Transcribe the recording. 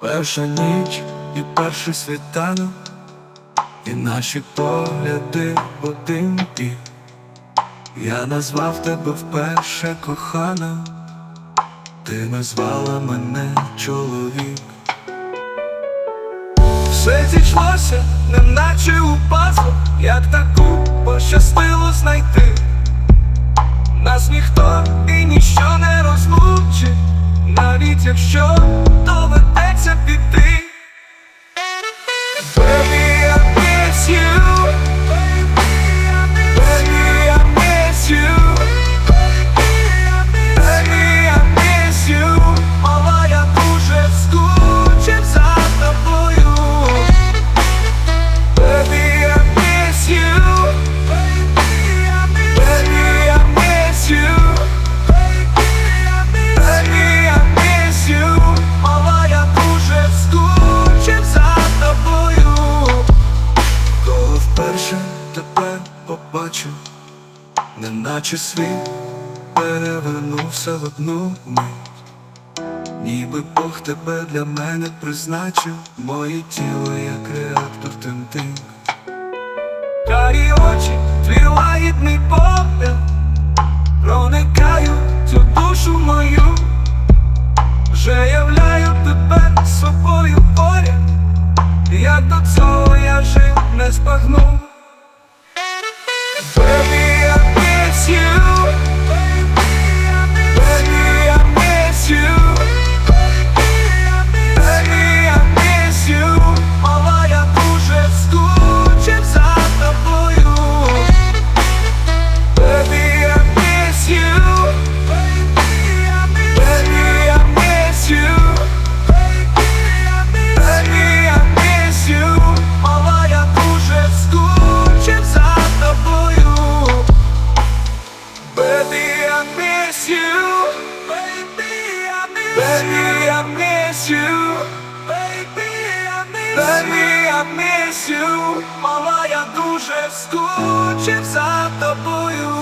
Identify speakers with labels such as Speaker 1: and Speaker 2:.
Speaker 1: Перша ніч і перший світанок, і наші погляди бік. Я назвав тебе вперше кохана, ти назвала мене чоловік. Все зійшлося, неначе у пазл, як таку пощастило знайти. Нас ніхто і ніщо не розлучить, навіть якщо доведеться піти. Тебе побачив, неначе світ перевернувся в одну мить. Ніби Бог тебе для мене призначив, моє тіло як реактор тим-тим. Карі очі, твій лагідний погляд Проникаю цю душу мою Вже являю тебе собою поряд Як до цього я жив, не збагнув Baby, I miss you Мала, я дуже скучив за тобою